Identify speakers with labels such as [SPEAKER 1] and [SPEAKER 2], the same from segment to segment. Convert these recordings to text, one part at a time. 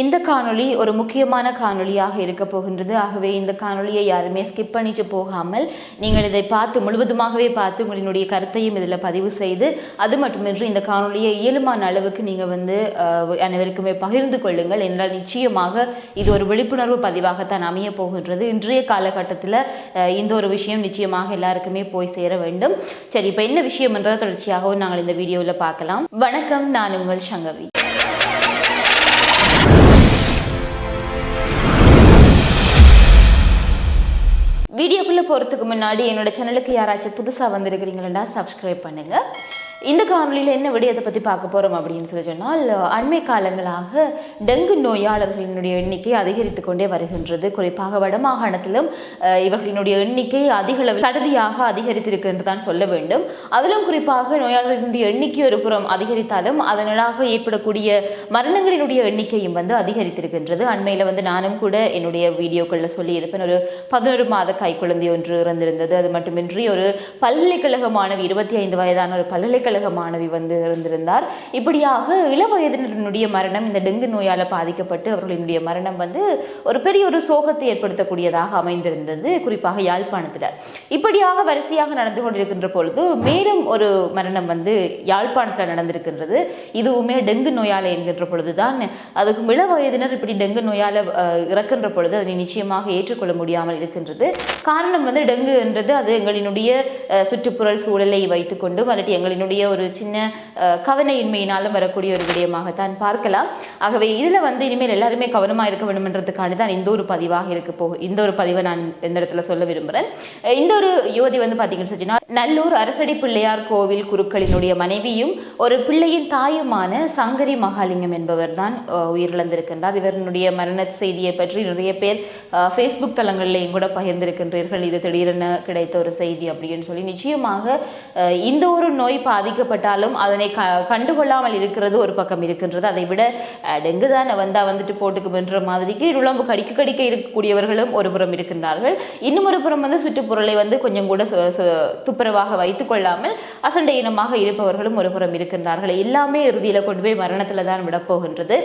[SPEAKER 1] இந்த காணொளி ஒரு முக்கியமான காணொளியாக இருக்க போகின்றது. ஆகவே இந்த காணொளியை யாருமே ஸ்கிப் பண்ணிட்டு போகாமல் நீங்கள் இதை பார்த்து முழுவதுமாகவே பார்த்து உங்களினுடைய கருத்தையும் இதில் பதிவு செய்து அது மட்டுமின்றி இந்த காணொளியை இயலுமான அளவுக்கு நீங்கள் வந்து அனைவருக்குமே பகிர்ந்து கொள்ளுங்கள். என்றால் நிச்சயமாக இது ஒரு விழிப்புணர்வு பதிவாகத்தான் அமைய போகின்றது. இன்றைய காலகட்டத்தில் இந்த ஒரு விஷயம் நிச்சயமாக எல்லாருக்குமே போய் சேர வேண்டும். சரி இப்போ என்ன விஷயம் என்றதை தொடர்ச்சியாகவும் நாங்கள் இந்த வீடியோவில் பார்க்கலாம். வணக்கம் நான் உங்கள் சங்கவி. வீடியோக்குள்ளே போகிறதுக்கு முன்னாடி என்னோட சேனலுக்கு யாராச்சும் புதுசாக வந்திருக்கிறீங்களா சப்ஸ்கிரைப் பண்ணுங்க. இந்த காணொலியில் என்ன விடயத்தை பற்றி பார்க்க போகிறோம் அப்படின்னு சொல்லி சொன்னால் அண்மை காலங்களாக டெங்கு நோயாளர்களினுடைய எண்ணிக்கை அதிகரித்து கொண்டே வருகின்றது. குறிப்பாக வடமாகாணத்திலும் இவர்களினுடைய எண்ணிக்கை அதிக அளவில் சடதியாக அதிகரித்திருக்கு என்று தான் சொல்ல வேண்டும். அதிலும் குறிப்பாக நோயாளர்களுடைய எண்ணிக்கை ஒரு புறம் அதிகரித்தாலும் அதனாக ஏற்படக்கூடிய மரணங்களினுடைய எண்ணிக்கையும் வந்து அதிகரித்திருக்கின்றது. அண்மையில் வந்து நானும் கூட என்னுடைய வீடியோக்களில் சொல்லியிருப்பேன். ஒரு பதினொரு மாத கைக்குழந்தை ஒன்று இறந்திருந்தது. அது மட்டுமின்றி ஒரு பல்கலைக்கழக மாணவி இருபத்தி ஐந்து வயதான ஒரு பல்கலைக்கழக மாணவி வந்து இருந்திருந்தார். இப்படியாக இளவயதினருடைய மரணம் இந்த டெங்கு நோயால் பாதிக்கப்பட்டு அவர்களினுடைய மரணம் வந்து ஒரு பெரிய ஒரு சோகத்தை ஏற்படுத்தக்கூடியதாக அமைந்திருந்தது குறிப்பாக யாழ்ப்பாணத்தில். இப்படியாக வரிசையாக நடந்து கொண்டிருக்கின்ற பொழுது மேலும் ஒரு மரணம் வந்து யாழ்ப்பாணத்தில் நடந்திருக்கின்றது. இதுவுமே டெங்கு நோயால் என்கின்ற பொழுதுதான். அதுக்கு இளவயதினர் இப்படி டெங்கு நோயால் இறக்கின்ற பொழுது அதனை நிச்சயமாக ஏற்றுக்கொள்ள முடியாமல் இருக்கின்றது. காரணம் வந்து டெங்கு என்றது அது எங்களினுடைய சுற்றுப்புறல் சூழலை வைத்துக்கொண்டு அல்லது எங்களினுடைய ஒரு சின்ன கவனையின்மையினாலும் வரக்கூடிய ஒரு விடயமாகத்தான் பார்க்கலாம். ஆகவே இதில் வந்து இனிமேல் எல்லாருமே கவனமாக இருக்க வேண்டும்ன்றதுக்காண்டி தான் இந்த ஒரு பதிவாக இருக்க போகும் இந்த ஒரு பதிவை நான் இந்த இடத்துல சொல்ல விரும்புகிறேன் இந்த ஒரு யுவதி வந்து பார்த்தீங்கன்னு சொன்னீங்கன்னா நல்லூர் அரசடி பிள்ளையார் கோவில் குருக்களினுடைய மனைவியும் ஒரு பிள்ளையின் தாயுமான சங்கரி மகாலிங்கம் என்பவர் தான் உயிரிழந்திருக்கின்றார். இவருடைய மரண செய்தியை பற்றி நிறைய பேர் ஃபேஸ்புக் தளங்களிலேயும் கூட பகிர்ந்திருக்கின்றீர்கள். இது திடீரென கிடைத்த ஒரு செய்தி அப்படின்னு சொல்லி. நிச்சயமாக இந்த ஒரு நோய் பாதிக்கப்பட்டாலும் அதனை க கண்டுகொள்ளாமல் இருக்கிறது ஒரு பக்கம் இருக்கின்றது. அதை விட டெங்கு தானே வந்தா வந்துட்டு போட்டுக்குமென்ற மாதிரிக்கு உடம்பு கடிக்க கடிக்க இருக்கக்கூடியவர்களும் ஒரு புறம் இருக்கின்றார்கள். இன்னும் ஒரு புறம் வந்து சுற்றுப்புறலை வந்து கொஞ்சம் கூட துப்புரவாக வைத்துக் கொள்ளாமல் அசண்டை இனமாக இருப்பவர்களும் ஒரு புறம் இருக்கின்றார்கள். எல்லாமே இறுதியில் கொண்டு போய் மரணத்தில் தான் விடப்போகின்றது.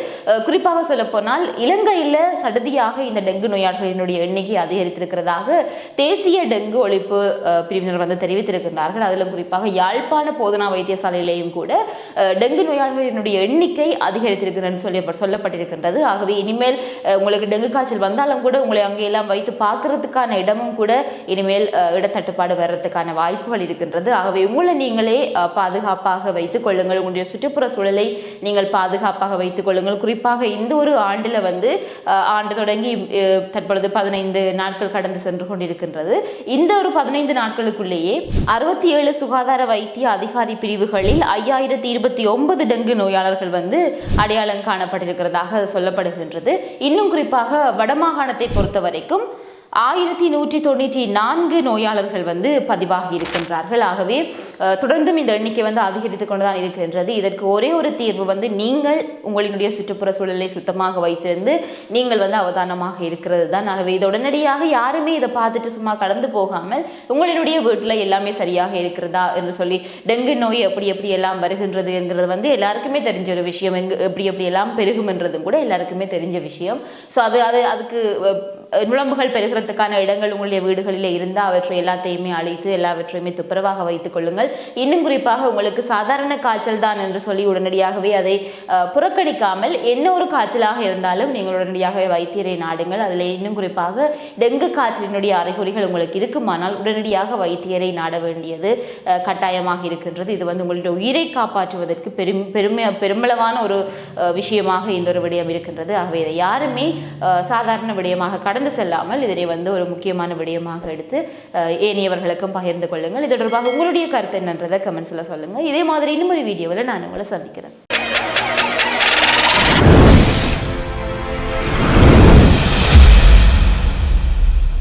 [SPEAKER 1] குறிப்பாக சொல்லப்போனால் இலங்கையில் சடுதியாக இந்த டெங்கு நோயாளிகளினுடைய எண்ணிக்கை அதிகரித்திருக்கிறதாக தேசிய டெங்கு ஒழிப்பு பிரிவினர் வந்து தெரிவித்திருக்கின்றார்கள். அதில் குறிப்பாக யாழ்ப்பாண போதனா வைத்தியசாலையிலேயும் கூட டெங்கு நோயாளிகளினுடைய எண்ணிக்கை அதிகரித்திருக்கிறது சொல்லி சொல்லப்பட்டிருக்கின்றது. ஆகவே இனிமேல் உங்களுக்கு டெங்கு காய்ச்சல் வந்தாலும் கூட உங்களை அங்கே எல்லாம் வைத்து பார்க்கறதுக்கான இடமும் கூட இனிமேல் இடத்தட்டுப்பாடு வர்றதுக்கான வாய்ப்புகள் இருக்கின்றது. ஆகவே உங்களை நீங்களே பாதுகாப்பாக வைத்துக் கொள்ளுங்கள். உங்களுடைய சுற்றுப்புற சூழலை நீங்கள் பாதுகாப்பாக வைத்துக் கொள்ளுங்கள். குறிப்பாக இந்த ஒரு ஆண்டில் வந்து ஆண்டு தொடங்கி தற்பொழுது பதினைந்து நாட்கள் கடந்து சென்று கொண்டிருக்கின்றது. இந்த ஒரு பதினைந்து நாட்களுக்குள்ளேயே அறுபத்தி ஏழு சுகாதார வைத்திய அதிகாரி பிரிவுகளில் ஐயாயிரத்தி இருபத்தி ஒன்பது டெங்கு நோயாளர்கள் வந்து அடையாளம் காணப்பட்டிருக்கிறதாக சொல்லப்படுகின்றது. இன்னும் குறிப்பாக வடமாகாணத்தை பொறுத்த வரைக்கும் ஆயிரத்தி நூற்றி தொண்ணூற்றி நான்கு நோயாளர்கள் வந்து பதிவாகி இருக்கின்றார்கள். ஆகவே தொடர்ந்தும் இந்த எண்ணிக்கை வந்து அதிகரித்து கொண்டு தான் இருக்கின்றது. இதற்கு ஒரே ஒரு தீர்வு வந்து நீங்கள் உங்களினுடைய சுற்றுப்புற சூழலை சுத்தமாக வைத்திருந்து நீங்கள் வந்து அவதானமாக இருக்கிறது தான் ஆகவே இது உடனடியாக யாருமே இதை பார்த்துட்டு சும்மா கடந்து போகாமல் உங்களினுடைய வீட்டில் எல்லாமே சரியாக இருக்கிறதா என்று சொல்லி டெங்கு நோய் எப்படி எப்படி எல்லாம் வருகின்றது என்கிறது வந்து எல்லாருக்குமே தெரிஞ்ச ஒரு விஷயம். எங்கு எப்படி எப்படி எல்லாம் பெருகுமென்றதும் கூட எல்லாருக்குமே தெரிஞ்ச விஷயம். ஸோ அது அது அதுக்கு நுழம்புகள் நுழம்புகள் பெருகிறதுக்கான இடங்கள் உங்களுடைய வீடுகளிலே இருந்தால் அவற்றை எல்லாத்தையுமே அழைத்து எல்லாவற்றையுமே துப்புரவாக வைத்துக் கொள்ளுங்கள். இன்னும் குறிப்பாக உங்களுக்கு சாதாரண காய்ச்சல் தான் என்று சொல்லி உடனடியாகவே அதை புறக்கணிக்காமல் என்ன ஒரு காய்ச்சலாக இருந்தாலும் நீங்கள் உடனடியாகவே வைத்தியரை நாடுங்கள். அதில் இன்னும் குறிப்பாக டெங்கு காய்ச்சலினுடைய அறிகுறிகள் உங்களுக்கு இருக்குமானால் உடனடியாக வைத்தியரை நாட வேண்டியது கட்டாயமாக இருக்கின்றது. இது வந்து உங்களுடைய உயிரை காப்பாற்றுவதற்கு பெரும் பெருமை பெருமளவான ஒரு விஷயமாக இந்த ஒரு விடயம் இருக்கின்றது. ஆகவே இதை யாருமே சாதாரண விடயமாக கடந்து செல்லாமல் இதனை வந்து ஒரு முக்கியமான விடயமாக எடுத்து ஏனையவர்களுக்கும் பகிர்ந்து கொள்ளுங்கள். இது தொடர்பாக உங்களுடைய கருத்து என்னன்றதை கமெண்ட்ஸில் சொல்லுங்கள் இதே மாதிரி இன்னும் ஒரு வீடியோவில் நான் உங்களை சந்திக்கிறேன்.